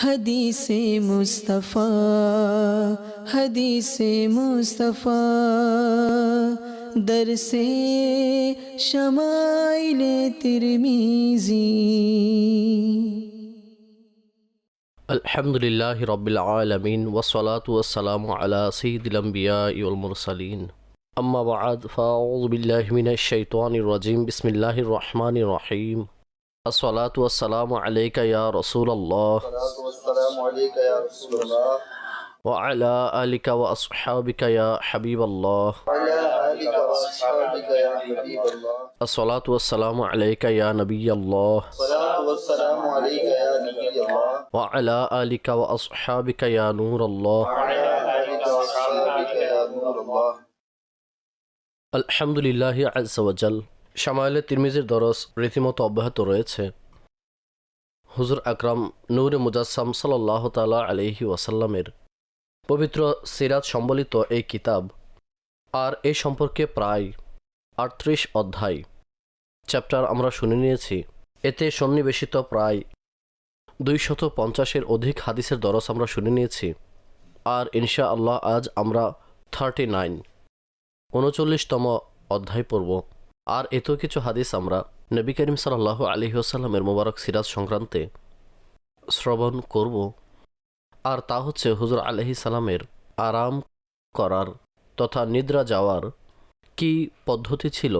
حدیث مصطفی حدیث مصطفی درس شمائل ترمیزی الحمد لله رب العالمين والصلاة والسلام على سيد الأنبياء والمرسلين. أما بعد فأعوذ بالله من الشيطان الرجيم. بسم الله الرحمن الرحيم. الصلاة والسلام عليك يا رسول الله. والسلام عليك يا رسول الله. وعلى آلك وأصحابك يا حبيب الله. وعلى آلك وأصحابك يا حبيب الله. الصلاة والسلام عليك يا نبي الله. الصلاة والسلام عليك يا نبي الله. وعلى آلك وأصحابك يا نور الله. وعلى آلك وأصحابك يا نور الله. الحمد لله عز وجل. শামাইলে তিরমিজির দরস রীতিমতো অব্যাহত রয়েছে। হুজুর আকরাম নূরে মুজাসসাম সাল্লাহ তালা আলহি ওয়াসাল্লামের পবিত্র সিরাত সম্বলিত এই কিতাব আর এ সম্পর্কে প্রায় আটত্রিশ অধ্যায়। চ্যাপ্টার আমরা শুনে নিয়েছি। এতে সন্নিবেশিত প্রায় দুইশত পঞ্চাশের অধিক হাদিসের দরস আমরা শুনে নিয়েছি আর ইনশা আল্লাহ আজ আমরা থার্টি নাইন, উনচল্লিশতম অধ্যায় পড়ব। আর এত কিছু হাদিস আমরা। নবী করিম সাল্লাহ আলী আসাল্লামের মোবারক সিরাজ সংক্রান্তে শ্রবণ করব। আর তা হচ্ছে হুজুর আলহি সালামের আরাম করার তথা নিদ্রা যাওয়ার কি পদ্ধতি ছিল?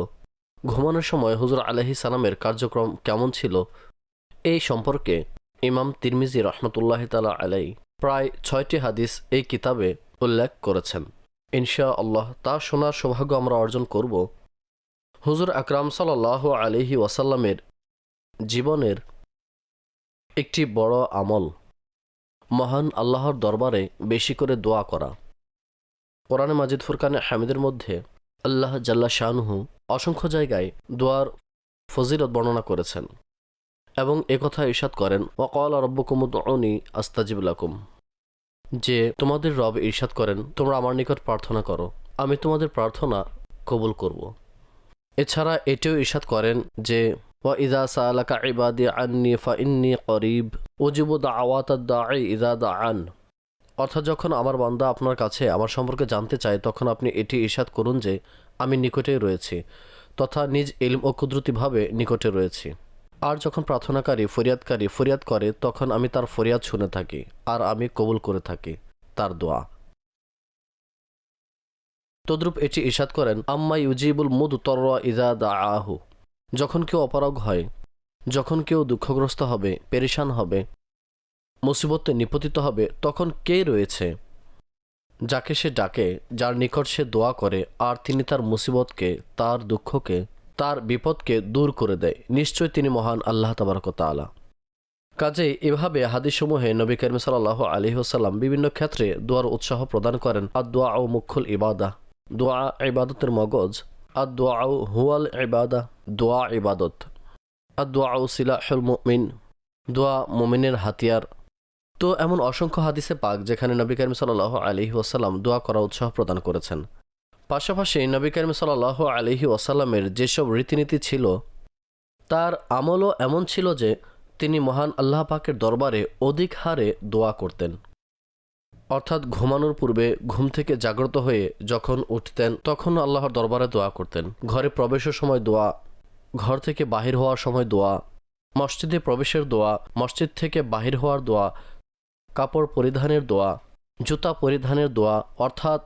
ঘুমানোর সময় হুজুর আলহি সালামের কার্যক্রম কেমন ছিল? এই সম্পর্কে ইমাম তিরমিজি রহমতুল্লাহ তালা আলাই প্রায় ছয়টি হাদিস এই কিতাবে উল্লেখ করেছেন। ইনশা আল্লাহ তা শোনার সৌভাগ্য আমরা অর্জন করব। হুজুর আকরাম সাল্লাহ আলিহি ওয়াসাল্লামের জীবনের একটি বড় আমল, মহান আল্লাহর দরবারে বেশি করে দোয়া করা। কোরআনে মাজিদ ফুরকানে হামিদের মধ্যে আল্লাহ জাল্লা শাহনুহু অসংখ্য জায়গায় দোয়ার ফজিলত বর্ণনা করেছেন এবং একথা ইরশাদ করেন, ওয়াকাল রব্বকুমুদ্দনি আস্তাজিবুলাকুম যে তোমাদের রব ঈর্ষাদ করেন, তোমরা আমার নিকট প্রার্থনা করো, আমি তোমাদের প্রার্থনা কবুল করব। এছাড়া এটিও ঈর্ষাদ করেন যে ইজা করিব দাওয়াত দাঈ ইজা দাআন। অর্থাৎ যখন আমার বান্দা আপনার কাছে আমার সম্পর্কে জানতে চায়, তখন আপনি এটি ঈর্ষাদ করুন যে, আমি নিকটেই রয়েছি, তথা নিজ ইলম ও কুদরতিভাবে নিকটে রয়েছি। আর যখন প্রার্থনাকারী, ফরিয়াদকারী ফরিয়াদ করে, তখন আমি তার ফরিয়াদ শুনে থাকি, আর আমি কবুল করে থাকি, তার দোয়া। তদ্রূপ এটি ইশাদ করেন, আম্মা ইউজিবুল মুদ তররা ইজা দা আহু যখন কেউ অপারগ হয়, যখন কেউ দুঃখগ্রস্ত হবে, পেরেশান হবে, মুসিবতে নিপতিত হবে, তখন কে রয়েছে? যাকে সে ডাকে, যার নিকট সে দোয়া করে, আর তিনি তার মুসিবতকে, তার দুঃখকে, তার বিপদকে দূর করে দেয়। নিশ্চয় তিনি মহান আল্লাহ তাবারকতালা কাজেই এভাবে হাদিসমূহে নবী করিম সাল্লাহ আলী হোসাল্লাম বিভিন্ন ক্ষেত্রে দোয়ার উৎসাহ প্রদান করেন আর দোয়া ও মুখুল ইবাদা। দোয়া ইবাদতের মগজ। আর দোয়া ও হুয়াল ইবাদা, দোয়া ইবাদত। আর দোয়া ও সিলাহুল মুমিন, দোয়া মুমিনের হাতিয়ার। তো এমন অসংখ্য হাদিসে পাক যেখানে নবী করিম সাল্লাহ আলী ওসাল্লাম দোয়া করা উৎসাহ প্রদান করেছেন। পাশাপাশি নবী করিম সাল্লাহ আলহি ওয়াসাল্লামের যেসব রীতিনীতি ছিল, তার আমলও এমন ছিল যে তিনি মহান আল্লাহ পাকের দরবারে অধিক হারে দোয়া করতেন। অর্থাৎ ঘুমানোর পূর্বে ঘুম থেকে জাগ্রত হয়ে যখন উঠতেন, তখন আল্লাহর দরবারে দোয়া করতেন। ঘরে প্রবেশের সময় দোয়া, ঘর থেকে বাহির হওয়ার সময় দোয়া, মসজিদে প্রবেশের দোয়া, মসজিদ থেকে বাহির হওয়ার দোয়া, কাপড় পরিধানের দোয়া, জুতা পরিধানের দোয়া, অর্থাৎ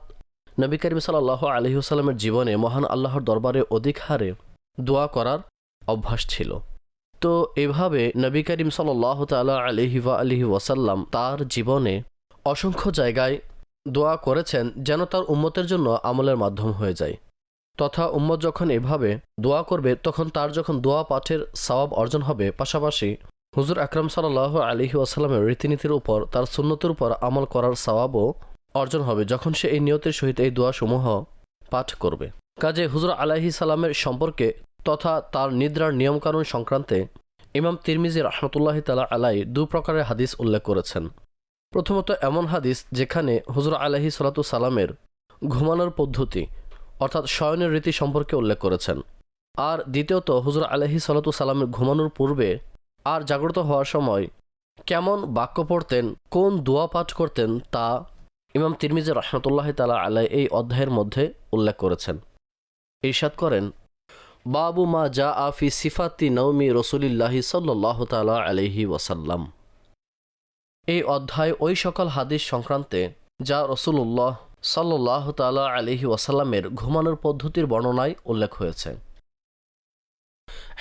নবী করিম সাল্লাহ আলহিউসাল্লামের জীবনে মহান আল্লাহর দরবারে অধিক হারে দোয়া করার অভ্যাস ছিল। তো এভাবে নবী করিম সাল্লাহ তাল্লাহ আলহি ওয়া আলহি ওয়াসাল্লাম তার জীবনে অসংখ্য জায়গায় দোয়া করেছেন যেন তার উম্মতের জন্য আমলের মাধ্যম হয়ে যায়। তথা উম্মত যখন এভাবে দোয়া করবে, তখন তার যখন দোয়া পাঠের সওয়াব অর্জন হবে, পাশাপাশি হুজুর আকরম সাল্লাহ আলহি ওয়াসাল্লামের রীতিনীতির উপর, তার সুন্নতির উপর আমল করার সওয়াবও অর্জন হবে যখন সে এই নিয়তের সহিত এই দোয়াসমূহ পাঠ করবে। কাজে হুজুর আলাহি সালামের সম্পর্কে তথা তার নিদ্রার নিয়মকানুন সংক্রান্তে ইমাম তিরমিজি রহমতুল্লাহ তালা আলাই দু প্রকারের হাদিস উল্লেখ করেছেন। প্রথমত এমন হাদিস যেখানে হুজুর আলাহি সালাতু সালামের ঘুমানোর পদ্ধতি, অর্থাৎ শয়নের রীতি সম্পর্কে উল্লেখ করেছেন। আর দ্বিতীয়ত, হুজুর আলাহি সালাতু সালামের ঘুমানোর পূর্বে আর জাগ্রত হওয়ার সময় কেমন বাক্য পড়তেন, কোন দোয়া পাঠ করতেন তা ইমাম তিরমিজি রহমতুল্লাহ তালা আলাই এই অধ্যায়ের মধ্যে উল্লেখ করেছেন। ইরশাদ করেন, বাবু মা জা আফি সিফাতি নৌমি রসুলিল্লাহি সাল্লাহ তালা আলহি ওয়াসাল্লাম। এই অধ্যায় ওই সকল হাদিস সংক্রান্তে যা রসুল্লাহ সাল্লাহ তালা আলহি ওয়াসাল্লামের ঘুমানোর পদ্ধতির বর্ণনায় উল্লেখ হয়েছে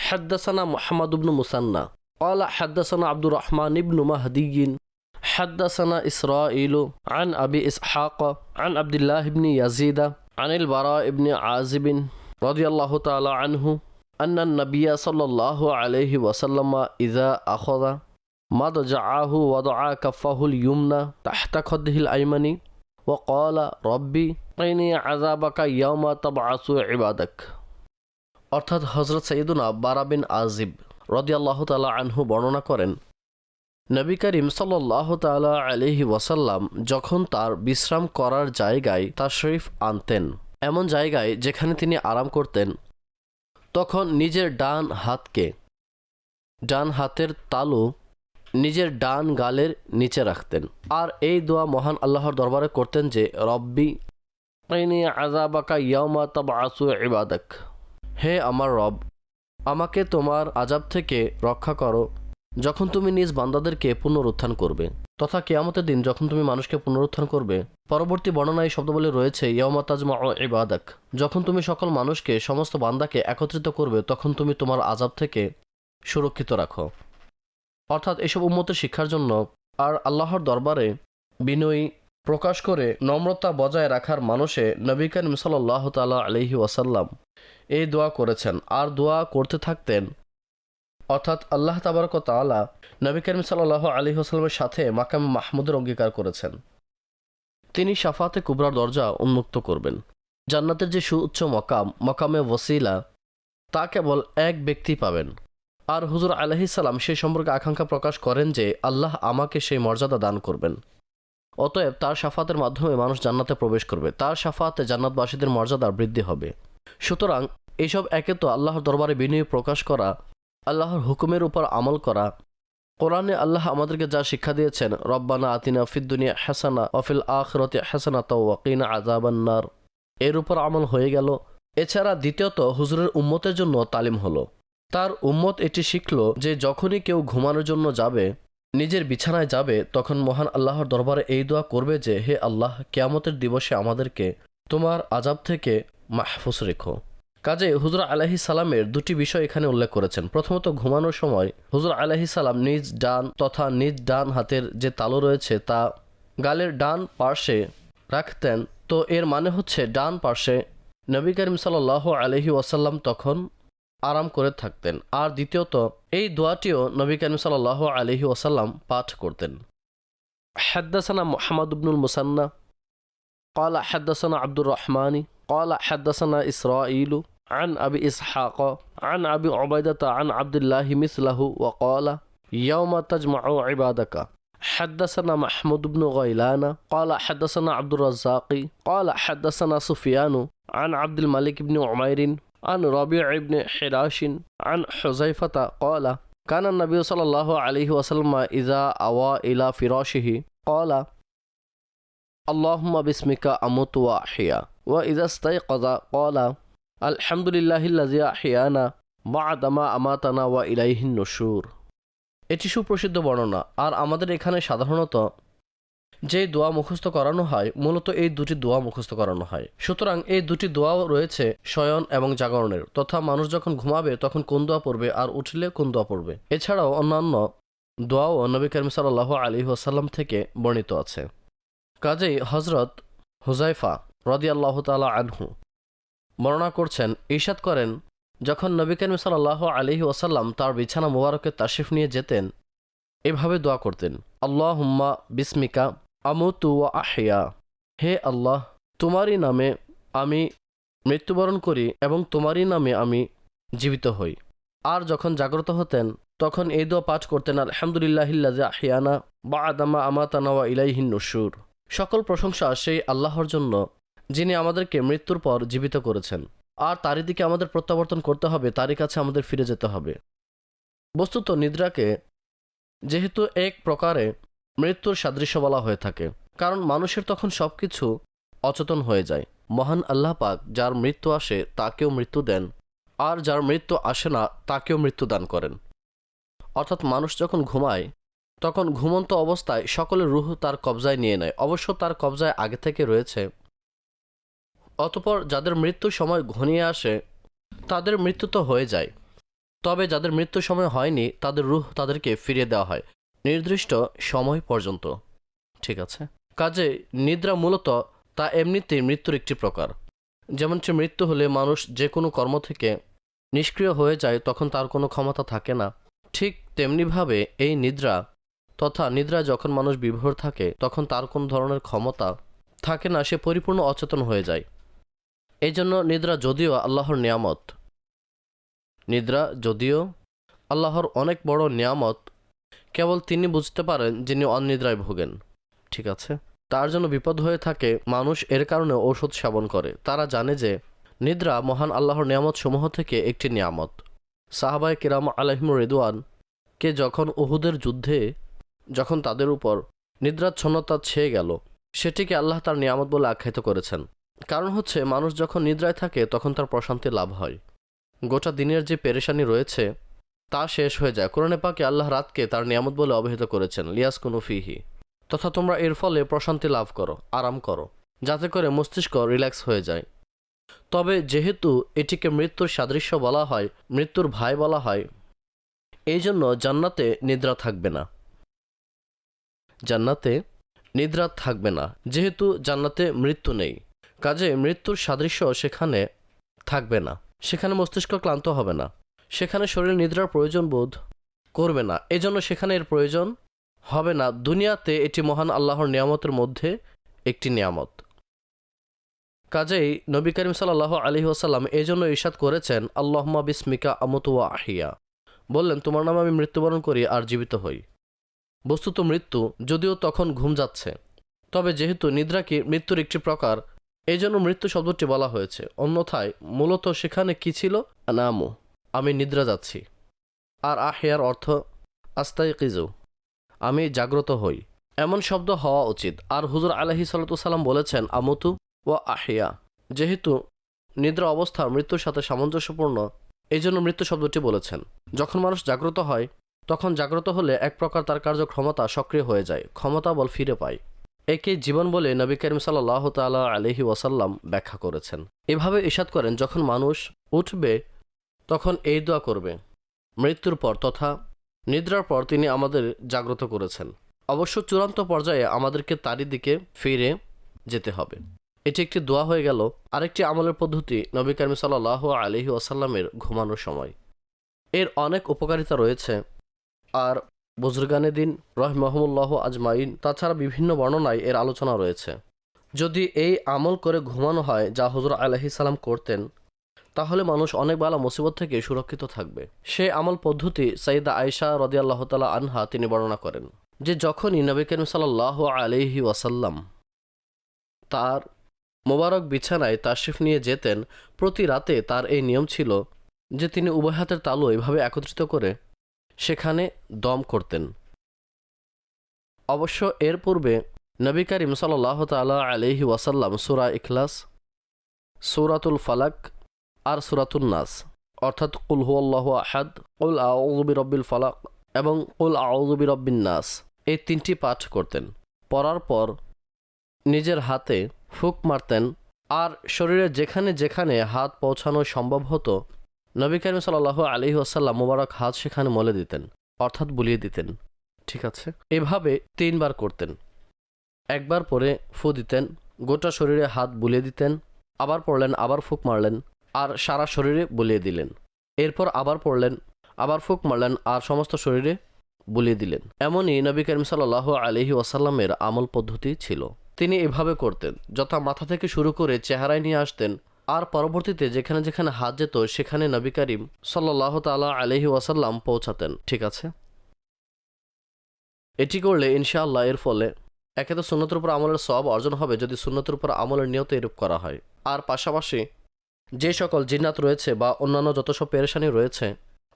حدثنا محمد بن مسنى قال حدثنا عبد الرحمن بن مهدي حدثنا إسرائيل عن أبي إسحاق عن عبد الله بن يزيد عن البراء بن عازب رضي الله تعالى عنه أن النبي صلى الله عليه وسلم إذا أخذ মাদ আহু ওয়াদ আ কাফাহুল ইউমনা তাহতা খদ্দিল আইমানি ও কলা রব্বি আইনি আজাবাকা ইয়মা তব আসু ইবাদক। অর্থাৎ হজরত সঈদুনা বারাবিন আজিব রদিয়াল্লাহ তালা আনহু বর্ণনা করেন, নবী করিম সাল্লাহ তালা আলহি ওয়াসাল্লাম যখন তার বিশ্রাম করার জায়গায় তার শরীফ আনতেন, এমন জায়গায় যেখানে তিনি আরাম করতেন, তখন নিজের ডান হাতকে, ডান হাতের তালু নিজের ডান গালের নিচে রাখতেন। আর এই দোয়া মহান আল্লাহর দরবারে করতেন যে, রব্বি আজাবাকা হে আমার রব, আমাকে তোমার আজাব থেকে রক্ষা করো যখন তুমি নিজ বান্দাদেরকে পুনরুত্থান করবে। তথা কেয়ামতের দিন যখন তুমি মানুষকে পুনরুত্থান করবে, পরবর্তী বর্ণনায় শব্দবলী রয়েছে ইয়মা তাজমা ও ইবাদাক। যখন তুমি সকল মানুষকে, সমস্ত বান্দাকে একত্রিত করবে, তখন তুমি তোমার আজাব থেকে সুরক্ষিত রাখো। অর্থাৎ এসব উন্মতের শিক্ষার জন্য আর আল্লাহর দরবারে বিনয়ী প্রকাশ করে নম্রতা বজায় রাখার মানুষে নবী করিম সাল্লাহ তালা আলহি ওয়াসাল্লাম এই দোয়া করেছেন। আর দোয়া করতে থাকতেন, অর্থাৎ আল্লাহ তাবারক তাআলা নবী করিম সাল্লাহ আলী হোসালামের সাথে মাকাম মাহমুদের অঙ্গীকার করেছেন। তিনি সাফাতে কুবরার দরজা উন্মুক্ত করবেন। জান্নাতের যে সুউচ্চ মকাম, মকামে ওসিলা তা কেবল এক ব্যক্তি পাবেন। আর হুজুর আলহিসাল্লাম সেই সম্পর্কে আকাঙ্ক্ষা প্রকাশ করেন যে আল্লাহ আমাকে সেই মর্যাদা দান করবেন। অতএব তার সাফাতের মাধ্যমে মানুষ জান্নাতে প্রবেশ করবে। তার সাফাতে জান্নাতবাসীদের মর্যাদা বৃদ্ধি হবে। সুতরাং এইসব একে তো আল্লাহর দরবারে বিনয় প্রকাশ করা, আল্লাহর হুকুমের উপর আমল করা। কোরআনে আল্লাহ আমাদেরকে যা শিক্ষা দিয়েছেন, রব্বানা আতিনা ফিদ্দুনিয়া হাসানা অফিল আখরতে হাসানা তাওয়াকিনা আজাবান্নার এর উপর আমল হয়ে গেল। এছাড়া দ্বিতীয়ত হুজুরের উম্মতের জন্য তালিম হলো। তার উম্মত এটি শিখল যে যখনই কেউ ঘুমানোর জন্য যাবে, নিজের বিছানায় যাবে, তখন মহান আল্লাহর দরবারে এই দোয়া করবে যে, হে আল্লাহ, কেয়ামতের দিবসে আমাদেরকে তোমার আজাব থেকে মাহফুজ রেখো। কাজে হুজুর আলাহি সালামের দুটি বিষয় এখানে উল্লেখ করেছেন। প্রথমত, ঘুমানোর সময় হুজুর আলাহি সালাম নিজ ডান তথা নিজ ডান হাতের যে তালু রয়েছে, তা গালের ডান পার্শ্বে রাখতেন। তো এর মানে হচ্ছে, ডান পার্শ্বে নবী করিম সাল্লাহ আলহি ওয়াসাল্লাম তখন আরাম করে থাকতেন আর দ্বিতীয়ত এই দোয়াটিও নবী করিম সাল্লাহ আলহি ওয়াসাল্লাম পাঠ করতেন حدثنا محمد بن المثنى قال حدثنا عبد الرحمن قال حدثنا إسرائيل عن أبي إسحاق عن أبي عبيدة عن عبد الله مثله وقال يوم تجمع عبادك حدثنا محمود بن غيلان قال حدثنا عبد الرزاق قال حدثنا سفيان عن عبد الملك بن عمير عن ربيع بن حراش عن حذيفة قال كان النبي صلى الله عليه وسلم إذا أوى إلى فراشه قال اللهم باسمك أموت وأحيا وإذا استيقظ قال الحمد لله الذي أحيانا بعد ما أماتنا وإليه النشور এটি সুপ্রসিদ্ধ বর্ণনা আর আমাদের এখানে সাধারণত যে দোয়া মুখস্থ করানো হয়, মূলত এই দুটি দোয়া মুখস্থ করানো হয়। সুতরাং এই দুটি দোয়াও রয়েছে শয়ন এবং জাগরণের। তথা মানুষ যখন ঘুমাবে, তখন কোন দোয়া পড়বে আর উঠলে কোন দোয়া পড়বে? এছাড়াও অন্যান্য দোয়াও নবী করিম সাল্লাহ আলী আসাল্লাম থেকে বর্ণিত আছে। কাজেই হজরত হুজাইফা রদি আল্লাহ তালা আনহু বর্ণনা করছেন ঈশাদ করেন, যখন নবী করিম সাল্লাহ আলহি ওসাল্লাম তার বিছানা মুবারকে তাশিফ নিয়ে যেতেন, এভাবে দোয়া করতেন আল্লাহ হুম্মা বিস্মিকা আমুতু ওয়া আহিয়া হে আল্লাহ, তোমারই নামে আমি মৃত্যুবরণ করি এবং তোমারই নামে আমি জীবিত হই। আর যখন জাগ্রত হতেন, তখন এই দোয়া পাঠ করতেন আলহামদুলিল্লাহিল্লাজ আহিয়ানা বা আদামা আমাতানা ওয়া ইলাইহিন নসুর। সকল প্রশংসা সেই আল্লাহর জন্য, যিনি আমাদেরকে মৃত্যুর পর জীবিত করেছেন। আর তারই দিকে আমাদের প্রত্যাবর্তন করতে হবে, তারই কাছে আমাদের ফিরে যেতে হবে। বস্তুত নিদ্রাকে যেহেতু এক প্রকারে মৃত্যুর সাদৃশ্য বলা হয়ে থাকে। কারণ মানুষের তখন সব কিছু অচেতন হয়ে যায়। মহান আল্লাহ পাক যার মৃত্যু আসে, তাকেও মৃত্যু দেন। আর যার মৃত্যু আসে না, তাকেও মৃত্যু দান করেন। অর্থাৎ মানুষ যখন ঘুমায়, তখন ঘুমন্ত অবস্থায় সকলের রুহ তার কবজায় নিয়ে নেয়। অবশ্য তার কবজায় আগে থেকে রয়েছে। অতপর যাদের মৃত্যুর সময় ঘনিয়ে আসে, তাদের মৃত্যু তো হয়ে যায়। তবে যাদের মৃত্যুর সময় হয়নি, তাদের রুহ তাদেরকে ফিরিয়ে দেওয়া হয়। নির্দিষ্ট সময় পর্যন্ত। ঠিক আছে? কাজে নিদ্রা মূলত তা এমনিতেই মৃত্যুর একটি প্রকার। যেমনটি মৃত্যু হলে মানুষ যে কোনো কর্ম থেকে নিষ্ক্রিয় হয়ে যায়, তখন তার কোনো ক্ষমতা থাকে না। ঠিক তেমনিভাবে এই নিদ্রা তথা নিদ্রা যখন মানুষ বিভোর থাকে, তখন তার কোনো ধরনের ক্ষমতা থাকে না, সে পরিপূর্ণ অচেতন হয়ে যায়। এই জন্য নিদ্রা যদিও আল্লাহর নিয়ামত। নিদ্রা যদিও আল্লাহর অনেক বড় নিয়ামত কেবল তিনি বুঝতে পারেন যিনি অনিদ্রায় ভোগেন। ঠিক আছে? তার জন্য বিপদ হয়ে থাকে মানুষ এর কারণে ঔষধ সেবন করে। তারা জানে যে নিদ্রা মহান আল্লাহর নিয়ামত সমূহ থেকে একটি নিয়ামত। সাহাবায় কিরাম আলহিম রেদওয়ান কে যখন উহুদের যুদ্ধে যখন তাদের উপর নিদ্রাচ্ছন্নতা ছেয়ে গেল, সেটিকে আল্লাহ তার নিয়ামত বলে আখ্যায়িত করেছেন। কারণ হচ্ছে, মানুষ যখন নিদ্রায় থাকে, তখন তার প্রশান্তি লাভ হয়। গোটা দিনের যে পেরেশানি রয়েছে তা শেষ হয়ে যায়। কোরআনে পাকে আল্লাহ রাতকে তার নিয়ামত বলে অবহিত করেছেন লিয়াস ফিহি। তথা তোমরা এর ফলে প্রশান্তি লাভ করো, আরাম করো, যাতে করে মস্তিষ্ক রিল্যাক্স হয়ে যায়। তবে যেহেতু এটিকে মৃত্যুর সাদৃশ্য বলা হয়, মৃত্যুর ভাই বলা হয় এই জন্য জান্নাতে নিদ্রা থাকবে না। জান্নাতে নিদ্রা থাকবে না, যেহেতু জান্নাতে মৃত্যু নেই। কাজে মৃত্যুর সাদৃশ্য সেখানে থাকবে না, সেখানে মস্তিষ্ক ক্লান্ত হবে না। সেখানে শরীর নিদ্রার প্রয়োজন বোধ করবে না। এজন্য সেখানে এর প্রয়োজন হবে না। দুনিয়াতে এটি মহান আল্লাহর নিয়ামতের মধ্যে একটি নিয়ামত। কাজেই নবী করিম সাল্লাহ আলী ওসাল্লাম এই জন্য ইরশাদ করেছেন আল্লাহমা বিস্মিকা আমতুয়া আহিয়া। বললেন, তোমার নামে আমি মৃত্যুবরণ করি আর জীবিত হই। বস্তুত মৃত্যু যদিও তখন ঘুম যাচ্ছে, তবে যেহেতু নিদ্রাকে মৃত্যুর একটি প্রকার এই জন্য মৃত্যু শব্দটি বলা হয়েছে। অন্যথায় মূলত সেখানে কি ছিল? নামো আমি নিদ্রা যাচ্ছি। আর আহিয়ার অর্থ আস্তাই কিজু আমি জাগ্রত হই। এমন শব্দ হওয়া উচিত। আর হুজুর আলহি সাল্লাম বলেছেন, আমতু ও আহিয়া। যেহেতু নিদ্রা অবস্থা মৃত্যুর সাথে সামঞ্জস্যপূর্ণ এই জন্য মৃত্যু শব্দটি বলেছেন। যখন মানুষ জাগ্রত হয়, তখন জাগ্রত হলে এক প্রকার তার কার্যক্ষমতা সক্রিয় হয়ে যায়, ক্ষমতা বল ফিরে পায়। একে জীবন বলে নবী করিম সাল্লাহ তালা আলহি ওয়াসাল্লাম ব্যাখ্যা করেছেন। এভাবে ইশাদ করেন, যখন মানুষ উঠবে তখন এই দোয়া করবে, মৃত্যুর পর তথা নিদ্রার পর তিনি আমাদের জাগ্রত করেছেন। অবশ্য চূড়ান্ত পর্যায়ে আমাদেরকে তারই দিকে ফিরে যেতে হবে। এটি একটি দোয়া হয়ে গেল, আরেকটি আমলের পদ্ধতি নবী করিম সাল্লাহ আলহি ওয়াসাল্লামের ঘুমানোর সময়। এর অনেক উপকারিতা রয়েছে, আর বুজরগানে দিন রহমহমুল্লাহ আজমাইন, তাছাড়া বিভিন্ন বর্ণনায় এর আলোচনা রয়েছে। যদি এই আমল করে ঘুমানো হয়, যা হজর আলহি সাল্লাম করতেন তাহলে মানুষ অনেক বালা মুসিবত থেকে সুরক্ষিত থাকবে। সে আমল পদ্ধতি সাইদা আয়সা রদিয়াল্লাহ তালা আনহা তিনি বর্ণনা করেন, যে যখনই নবী করিম সাল্লাহ আলহি ওয়াসাল্লাম তার মোবারক বিছানায় তাশরিফ নিয়ে যেতেন, প্রতি রাতে তার এই নিয়ম ছিল যে তিনি উভয় হাতের তালু এভাবে একত্রিত করে সেখানে দম করতেন। অবশ্য এর পূর্বে নবী করিম সাল্লাহ তালা আলহি ওয়াসাল্লাম সুরা ইখলাস, সুরাতুল ফালাক আর সুরাতুল নাস, অর্থাৎ কুল হুয়াল্লাহ আহাদ, কুল আউজুবি রব্বিল ফালাক এবং কুল আউজুবি রব্বিন নাস এই তিনটি পাঠ করতেন। পড়ার পর নিজের হাতে ফুক মারতেন আর শরীরে যেখানে যেখানে হাত পৌঁছানো সম্ভব হতো, নবী করিম সাল্লাহ আলহি আসাল্লাম মুবারক হাত সেখানে মলে দিতেন, অর্থাৎ বুলিয়ে দিতেন। ঠিক আছে? এভাবে তিনবার করতেন। একবার পরে ফু দিতেন, গোটা শরীরে হাত বুলিয়ে দিতেন, আবার পড়লেন, আবার ফুক মারলেন আর সারা শরীরে বুলিয়ে দিলেন। এরপর আবার পড়লেন, আবার ফুক মারলেন আর সমস্ত শরীরে বুলিয়ে দিলেন। এমনই নবী করিম সাল্লাহ আলহি ওয়াসাল্লামের আমল পদ্ধতি ছিল। তিনি এভাবে করতেন, যথা মাথা থেকে শুরু করে চেহারায় নিয়ে আসতেন, আর পরবর্তীতে যেখানে যেখানে হাত যেত, সেখানে নবী করিম সাল্লাহ তালা আলহি ওয়াসাল্লাম পৌঁছাতেন। ঠিক আছে? এটি করলে ইনশাআল্লাহ এর ফলে একে তো সুন্নতের উপর আমলের সব অর্জন হবে যদি সুন্নতের উপর আমলের নিয়ত এরূপ করা হয়। আর পাশাপাশি যে সকল জিন্নাত রয়েছে বা অন্যান্য যত সব পেরেশানি রয়েছে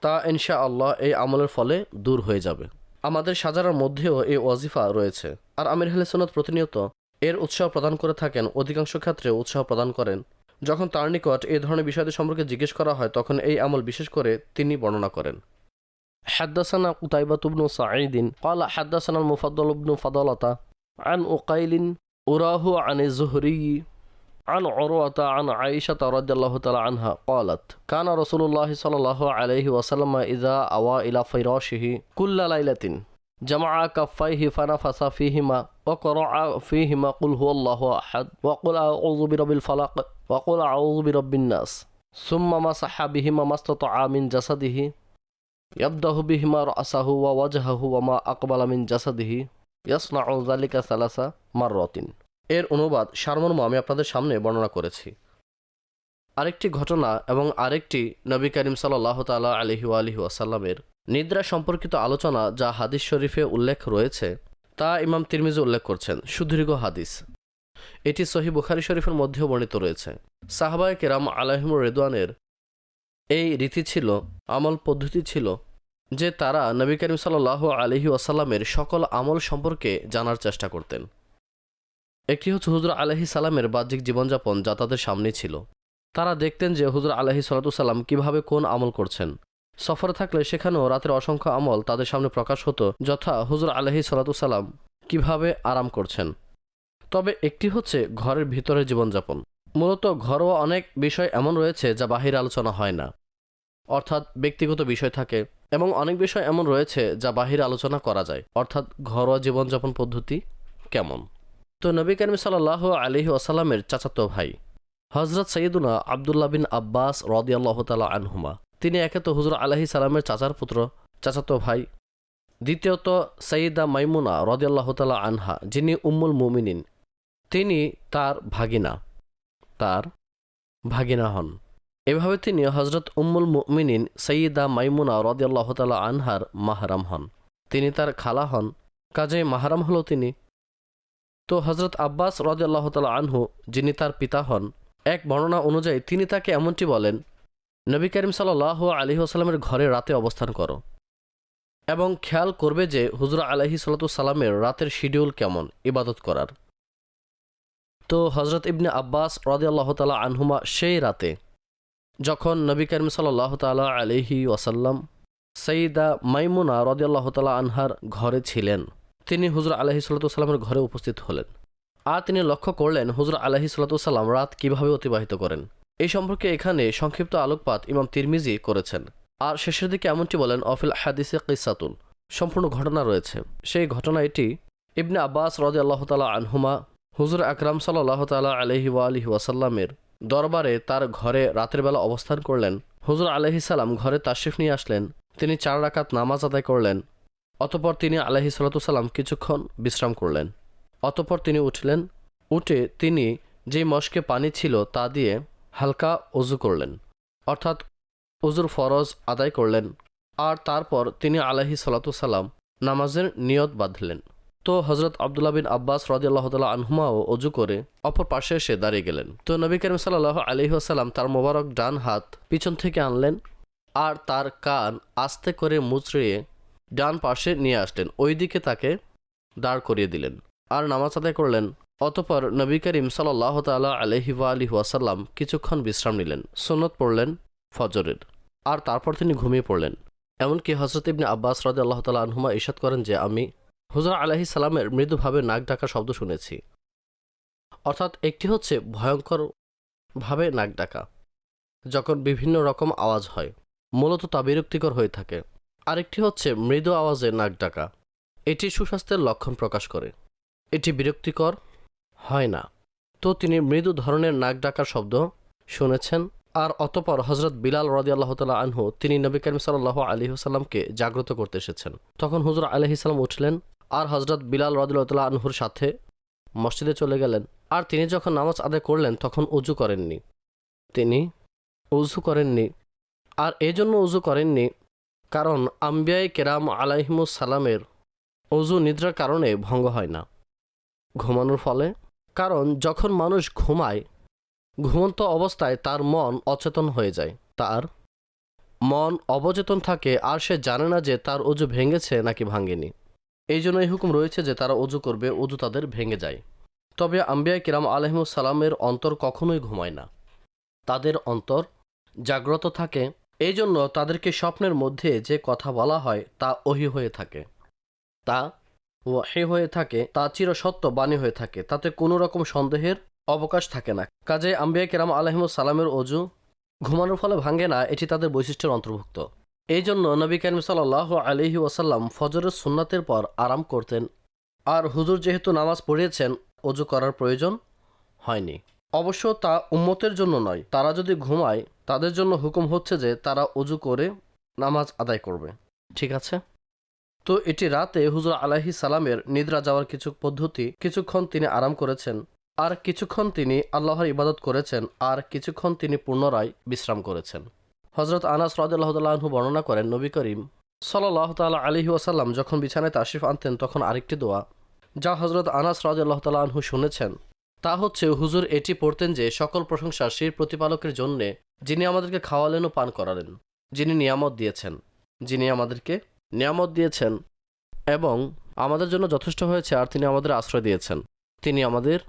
তা ইনশা আল্লাহ এই আমলের ফলে দূর হয়ে যাবে আমাদের সাজারার মধ্যেও এই ওয়াজিফা রয়েছে আর আমির আহলে সুন্নাত প্রতিনিয়ত এর উৎসাহ প্রদান করে থাকেন অধিকাংশ ক্ষেত্রে উৎসাহ প্রদান করেন যখন তার নিকট এই ধরনের বিষয়টি সম্পর্কে জিজ্ঞেস করা হয় তখন এই আমল বিশেষ করে তিনি বর্ণনা করেন حدثنا قتيبة بن سعيد قال حدثنا المفضل بن فضلة عن أقيل أراه عن الزهري عن عروة عن عائشة رضي الله تعالى عنها قالت كان رسول الله صلى الله عليه وسلم إذا أوى إلى فراشه كل ليلة جمع كفيه فنفس فيهما وقرع فيهما قل هو الله أحد وقل أعوذ برب الفلق وقل أعوذ برب الناس ثم مسح بهما ما استطاع من جسده يبدأ بهما رأسه ووجهه وما أقبل من جسده يصنع ذلك ثلاث مرات এর অনুবাদ সারমর্ম আমি আপনাদের সামনে বর্ণনা করেছি। আরেকটি ঘটনা এবং আরেকটি নবী করিম সাল্লাহ তালা আলহি আলহি ওয়াসাল্লামের নিদ্রা সম্পর্কিত আলোচনা যা হাদিস শরীফে উল্লেখ রয়েছে, তা ইমাম তিরমিজি উল্লেখ করছেন। সুদীর্ঘ হাদিস। এটি সহি বুখারি শরীফের মধ্যেও বর্ণিত রয়েছে। সাহাবায় কেরাম আলাহিমুর রেদওয়ানের এই রীতি ছিল, আমল পদ্ধতি ছিল যে তারা নবী করিম সাল্লাহ আলহি ওয়াসাল্লামের সকল আমল সম্পর্কে জানার চেষ্টা করতেন। একটি হচ্ছে হুজুর আলহি সালামের বাহ্যিক জীবনযাপন যা তাদের সামনে ছিল। তারা দেখতেন যে হুজুর আলহি সালাতুসাল্লাম কীভাবে কোন আমল করছেন। সফরে থাকলে সেখানেও রাতের অসংখ্য আমল তাদের সামনে প্রকাশ হতো, যথা হুজুর আলহি সালাতুসাল্লাম কীভাবে আরাম করছেন। তবে একটি হচ্ছে ঘরের ভিতরের জীবনযাপন। মূলত ঘরোয়া অনেক বিষয় এমন রয়েছে যা বাহির আলোচনা হয় না। অর্থাৎ ব্যক্তিগত বিষয় থাকে এবং অনেক বিষয় এমন রয়েছে যা বাহির আলোচনা করা যায়। অর্থাৎ ঘরোয়া জীবনযাপন পদ্ধতি কেমন? তো নবী করিম সাল্লাহ আলহি আসাল্লামের চাচাতো ভাই হজরত সৈয়দুনা আবদুল্লাহ বিন আব্বাস রদিয়াল্লাহ তালা আনহুমা। তিনি একে তো হুজুর আলহি সালামের চাচার পুত্র, চাচাতো ভাই। দ্বিতীয়ত সঈদা মাইমুনা রদিয়াল্লাহ তালা আনহা, যিনি উম্মুল মুমিনিন। তিনি তার ভাগিনা তার ভাগিনা হন। এভাবে তিনি হজরত উম্মুল মুমিনিন সঈদা মাইমুনা রদিয়াল্লাহ তালা আনহার মাহারাম হন। তিনি তার খালা হন। কাজে মাহারাম হলো তিনি তো হজরত আব্বাস রদাল্লাহ তালা আনহু, যিনি তার পিতা হন, এক বর্ণনা অনুযায়ী তিনি তাকে এমনটি বলেন, নবী করিম সাল্লাহ আলী আসালামের ঘরে রাতে অবস্থান করো এবং খেয়াল করবে যে হুজুর আলহি সাল্লামের রাতের শিডিউল কেমন, ইবাদত করার। তো হজরত ইবনে আব্বাস রদিয়াল্লাহ তালা আনহুমা সেই রাতে, যখন নবী করিম সাল্লাহ তালা আলহি ওয়াসাল্লাম সঈদা মাইমুনা রদিয়াল্লাহ তালা আনহার ঘরে ছিলেন। তিনি হুজুর আলহি সাল্লামের ঘরে উপস্থিত হলেন। আর তিনি লক্ষ্য করলেন হুজুর আলহি সাল্লাম রাত কীভাবে অতিবাহিত করেন। এই সম্পর্কে এখানে সংক্ষিপ্ত আলোকপাত ইমাম তিরমিজি করেছেন। আর শেষের দিকে এমনটি বলেন, অফিল হাদিসে কিসাতুন, সম্পূর্ণ ঘটনা রয়েছে। সেই ঘটনা এটি ইবনে আব্বাস রদ আল্লাহ তালা আনহুমা, হুজুর আকরাম সাল্লাহ তালা আলহি আলহি ওয়াসাল্লামের দরবারে তার ঘরে রাতের বেলা অবস্থান করলেন। হুজুর আলহি সাল্লাম ঘরে তাশরিফ নিয়ে আসলেন। তিনি চার রাকাত নামাজ আদায় করলেন। অতপর তিনি আলহি সাল্লাম কিছুক্ষণ বিশ্রাম করলেন। অতপর তিনি উঠলেন। উঠে তিনি যেই মশকে পানি ছিল তা দিয়ে হালকা অজু করলেন, অর্থাৎ অজুর ফরজ আদায় করলেন। আর তারপর তিনি আলহি সাল্লাম নামাজের নিয়ত বাঁধলেন। তো হজরত আবদুল্লাহ বিন আব্বাস রদিয়াল্লাহ তাল্লাহ আনহুমাও অজু করে অপর পাশে এসে দাঁড়িয়ে গেলেন। তো নবী করিম সাল্লাহ আলহি তার মোবারক ডান হাত পিছন থেকে আনলেন আর তার কান আস্তে করে মুচড়িয়ে ডান পাশে নিয়ে আসলেন। ওই দিকে তাকে দাঁড় করিয়ে দিলেন আর নামাজ আদায় করলেন। অতপর নবী করিম সাল্লাহ তাল্লাহ আলহি আলি ওয়াসাল্লাম কিছুক্ষণ বিশ্রাম নিলেন, সুন্নত পড়লেন ফজরের। আর তারপর তিনি ঘুমিয়ে পড়লেন। এমনকি হজরত ইবনে আব্বাস রদ আল্লাহ তালা আনহুমা ইশাদ করেন যে, আমি হুজর আলহি সালামের মৃদুভাবে নাক ডাকা শব্দ শুনেছি। অর্থাৎ একটি হচ্ছে ভয়ঙ্করভাবে নাক ডাকা, যখন বিভিন্ন রকম আওয়াজ হয়। মূলত তা বিরক্তিকর হয়ে থাকে। আরেকটি হচ্ছে মৃদু আওয়াজে নাক ডাকা। এটি সুস্বাস্থ্যের লক্ষণ প্রকাশ করে। এটি বিরক্তিকর হয় না। তো তিনি মৃদু ধরনের নাক ডাকার শব্দ শুনেছেন। আর অতপর হজরত বিলাল রদি আল্লাহ তালা আনহু তিনি নবী করিম সাল্লাহ আলী জাগ্রত করতে এসেছেন। তখন হুজুর আলহিসাল্লাম উঠলেন আর হজরত বিলাল রদিল্লাহ আনহুর সাথে মসজিদে চলে গেলেন। আর তিনি যখন নামাজ আদায় করলেন তখন উজু করেননি। তিনি উজু করেননি। আর এজন্য উজু করেননি কারণ আম্বিয়াই কেরাম আলাইহিমুস সালামের অজু নিদ্রার কারণে ভঙ্গ হয় না। ঘুমানোর ফলে? কারণ যখন মানুষ ঘুমায়, ঘুমন্ত অবস্থায় তার মন অচেতন হয়ে যায়। তার মন অবচেতন থাকে, আর সে জানে না যে তার অজু ভেঙেছে নাকি ভাঙেনি। এই জন্য এই হুকুম রয়েছে যে তারা অজু করবে, অজু তাদের ভেঙে যায়। তবে আম্বিয়া কিরাম আলহিমসালামের অন্তর কখনোই ঘুমায় না। তাদের অন্তর জাগ্রত থাকে এই জন্য তাদেরকে স্বপ্নের মধ্যে যে কথা বলা হয় তা ওহি হয়ে থাকে। তা ওয়াহি হয়ে থাকে, তা চিরসত্য বাণী হয়ে থাকে। তাতে কোনো রকম সন্দেহের অবকাশ থাকে না। কাজে আম্বিয়া কেরাম কিরাম আলহিমসালামের অজু ঘুমানোর ফলে ভাঙে না, এটি তাদের বৈশিষ্ট্যের অন্তর্ভুক্ত। এই জন্য নবী করিম সাল্লাহ আলহি ওয়াসাল্লাম ফজরের সুন্নাতের পর আরাম করতেন। আর হুজুর যেহেতু নামাজ পড়িয়েছেন, অজু করার প্রয়োজন হয়নি। অবশ্য তা উম্মতের জন্য নয়। তারা যদি ঘুমায় তাদের জন্য হুকুম হচ্ছে যে তারা অজু করে নামাজ আদায় করবে। ঠিক আছে? তো এটি রাতে হুজুর আলাহি সালামের নিদ্রা যাওয়ার কিছু পদ্ধতি, কিছুক্ষণ তিনি আরাম করেছেন, আর কিছুক্ষণ তিনি আল্লাহর ইবাদত করেছেন, আর কিছুক্ষণ তিনি পুনরায় বিশ্রাম করেছেন। হজরত আনাস রাদু বর্ণনা করেন, নবী করিম সাল্লাহ তাল্লাহ আলহি ওয়াসাল্লাম যখন বিছানায় তাশরিফ আনতেন, তখন আরেকটি দোয়া, যা হজরত আনাস রাদুল্লাহ তাল্লাহু শুনেছেন। তা হচ্ছে, হুজুর এটি পড়তেন যে সকল প্রশংসা সেই প্রতিপালকের জন্যে যিনি আমাদেরকে খাওয়ালেন ও পান করালেন, যিনি নিয়ামত দিয়েছেন, যিনি আমাদেরকে নিয়ামত দিয়েছেন এবং আমাদের জন্য যথেষ্ট হয়েছে, আর তিনি আমাদের আশ্রয় দিয়েছেন। তিনি আমাদের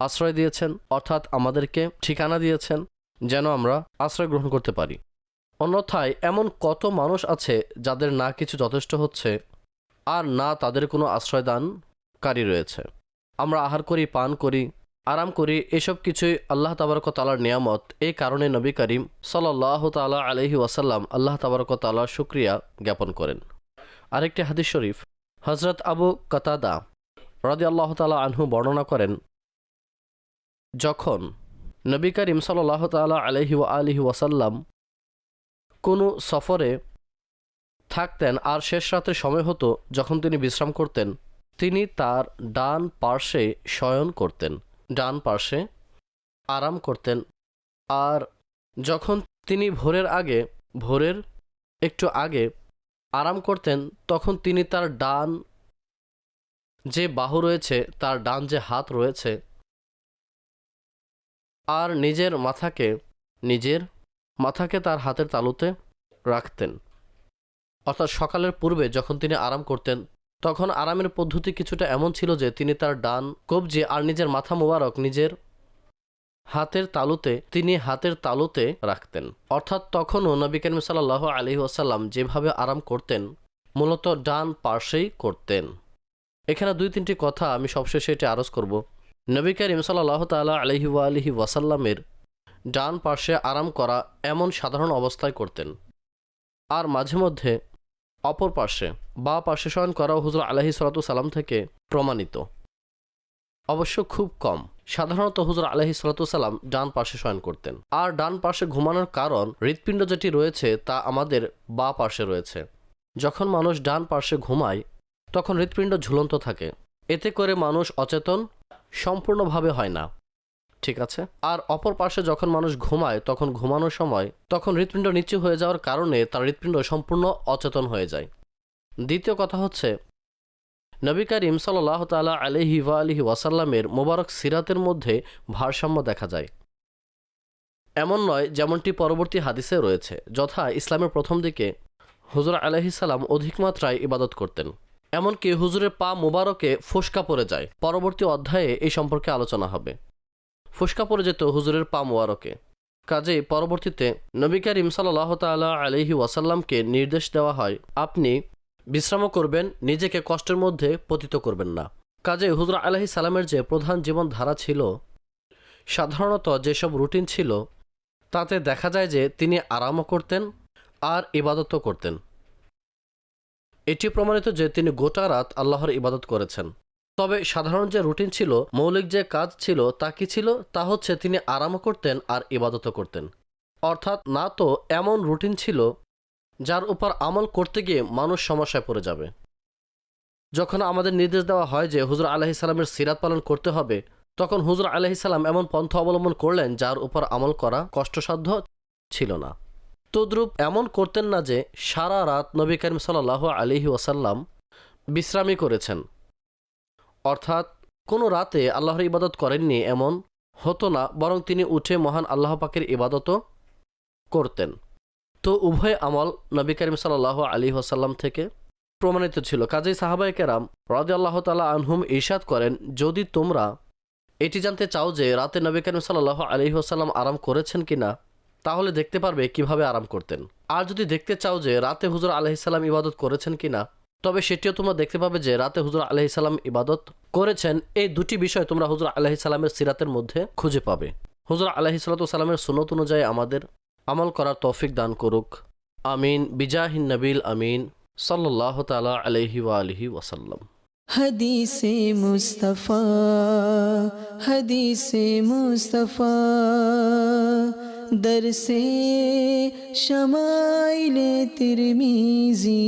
আশ্রয় দিয়েছেন, অর্থাৎ আমাদেরকে ঠিকানা দিয়েছেন, যেন আমরা আশ্রয় গ্রহণ করতে পারি। অন্যথায় এমন কত মানুষ আছে যাদের না কিছু যথেষ্ট হচ্ছে আর না তাদের কোনো আশ্রয়দানকারী রয়েছে। আমরা আহার করি, পান করি আরাম করি, এসব কিছুই আল্লাহ তাবারক তালার নিয়ামত। এই কারণে নবী করিম সাল্লাহ তালা আলহি ওয়াসাল্লাম আল্লাহ তাবারক তালার শুক্রিয়া জ্ঞাপন করেন। আরেকটি হাদিস শরীফ হজরত আবু কতাদা রাদি আল্লাহ তালা আনহু বর্ণনা করেন, যখন নবী করিম সাল্লাহ তালা আলহি আলহি ওয়াসাল্লাম কোনো সফরে থাকতেন আর শেষ রাতে সময় হতো, যখন তিনি বিশ্রাম করতেন, তিনি তার ডান পার্শ্বে শয়ন করতেন। ডান পার্শ্বে আরাম করতেন। আর যখন তিনি ভোরের আগে, ভোরের একটু আগে আরাম করতেন, তখন তিনি তার ডান যে বাহু রয়েছে, তার ডান যে হাত রয়েছে, আর নিজের মাথাকে নিজের মাথাকে তার হাতের তালুতে রাখতেন। অর্থাৎ সকালের পূর্বে যখন তিনি আরাম করতেন তখন আরামের পদ্ধতি কিছুটা এমন ছিল যে তিনি তার ডান কবজি আর নিজের মাথা মোবারক নিজের হাতের তালুতে, তিনি হাতের তালুতে রাখতেন। অর্থাৎ তখনও নবী করিম সাল্লাহ আলহি আসাল্লাম যেভাবে আরাম করতেন, মূলত ডান পার্শ্বেই করতেন। এখানে দুই তিনটি কথা আমি সবশেষে এটি আরজ করব। নবী করিম সাল্লাহ তাল্লাহ আলহি আলহি ওয়াসাল্লামের ডান পার্শ্বে আরাম করা এমন সাধারণ অবস্থায় করতেন। আর মাঝে মধ্যে অপর পার্শ্বে বা পার্শ্বে শয়ন করাও হুজুর আলহি সালাতু সালাম থেকে প্রমাণিত। অবশ্য খুব কম। সাধারণত হুজুর আলহি সালাম ডান পার্শ্বে শয়ন করতেন। আর ডান পার্শ্বে ঘুমানোর কারণ হৃৎপিণ্ড যেটি রয়েছে তা আমাদের বা পার্শ্বে রয়েছে। যখন মানুষ ডান পার্শ্বে ঘুমায়, তখন হৃৎপিণ্ড ঝুলন্ত থাকে। এতে করে মানুষ অচেতন, সম্পূর্ণভাবে হয় না। ঠিক আছে? আর অপর পাশে যখন মানুষ ঘুমায়, তখন ঘুমানোর সময়, তখন হৃৎপিণ্ড নিচু হয়ে যাওয়ার কারণে তার হৃৎপিণ্ড সম্পূর্ণ অচেতন হয়ে যায়। দ্বিতীয় কথা হচ্ছে, নবী করিম সাল্লাহ তালা আলহি ওয়া আলহি ওয়াসাল্লামের মোবারক সিরাতের মধ্যে ভারসাম্য দেখা যায়। এমন নয় যেমনটি পরবর্তী হাদিসে রয়েছে, যথা ইসলামের প্রথম দিকে হুজুর আলহিসাল্লাম অধিক মাত্রায় ইবাদত করতেন। এমনকি হুজুরের পা মোবারকে ফোসকা পড়ে যায়। পরবর্তী অধ্যায়ে এই সম্পর্কে আলোচনা হবে। ফুসকা পড়ে যেত হুজুরের পা মোয়ারকে কাজেই পরবর্তীতে নবী করিম সাল্লাহ তাল্লাহ আলহি ওয়াসাল্লামকে নির্দেশ দেওয়া হয়, আপনি বিশ্রামও করবেন, নিজেকে কষ্টের মধ্যে পতিত করবেন না। কাজে হুজুর আলহি সালামের যে প্রধান জীবন ধারা ছিল, সাধারণত যেসব রুটিন ছিল, তাতে দেখা যায় যে তিনি আরামও করতেন আর ইবাদতও করতেন। এটি প্রমাণিত যে তিনি গোটা রাত আল্লাহর ইবাদত করেছেন। তবে সাধারণ যে রুটিন ছিল, মৌলিক যে কাজ ছিল তা কি ছিল, তা হচ্ছে তিনি আরামও করতেন আর ইবাদতও করতেন। অর্থাৎ না তো এমন রুটিন ছিল যার উপর আমল করতে গিয়ে মানুষ সমস্যায় পড়ে যাবে। যখন আমাদের নির্দেশ দেওয়া হয় যে হুজুর আলহি সাল্লামের সিরাত পালন করতে হবে, তখন হুজুর আলহি সাল্লাম এমন পন্থা অবলম্বন করলেন যার উপর আমল করা কষ্টসাধ্য ছিল না। তদ্রূপ এমন করতেন না যে সারা রাত নবী করিম সাল্লাহ আলিহি ওয়াসাল্লাম বিশ্রামই করেছেন। অর্থাৎ কোনো রাতে আল্লাহর ইবাদত করেননি এমন হতো না, বরং তিনি উঠে মহান আল্লাহ পাকের ইবাদতও করতেন। তো উভয় আমল নবী করিম সাল্লাহ আলী ওয়াসাল্লাম থেকে প্রমাণিত ছিল। কাজেই সাহাবাই কেরাম রাজ আল্লাহ তালা আনহুম ইরশাদ করেন, যদি তোমরা এটি জানতে চাও যে রাতে নবী করিম সাল্লাহ আলী ওয়াসাল্লাম আরাম করেছেন কিনা, তাহলে দেখতে পারবে কীভাবে আরাম করতেন। আর যদি দেখতে চাও যে রাতে হুজুর আলহিসাল্লাম ইবাদত করেছেন কিনা তবে সেটিও তোমরা দেখতে পাবে যে রাতে হুজুর আলহিসাল্লাম ইবাদত করেছেন এই দুটি বিষয় তোমরা হুজুর আলহিসাল্লামের সিরাতের মধ্যে খুঁজে পাবে হুজুর আলহিসাল্লামের সুনত অনুযায়ী আমাদের আমল করার তৌফিক দান করুক আমিন বিজাহিন নবিল আমিন সাল্লাহ তালা আলহি ওয়া আলহি ওয়াসাল্লাম حدیث مصطفیٰ حدیث مصطفیٰ در سے شمائل ترمیزی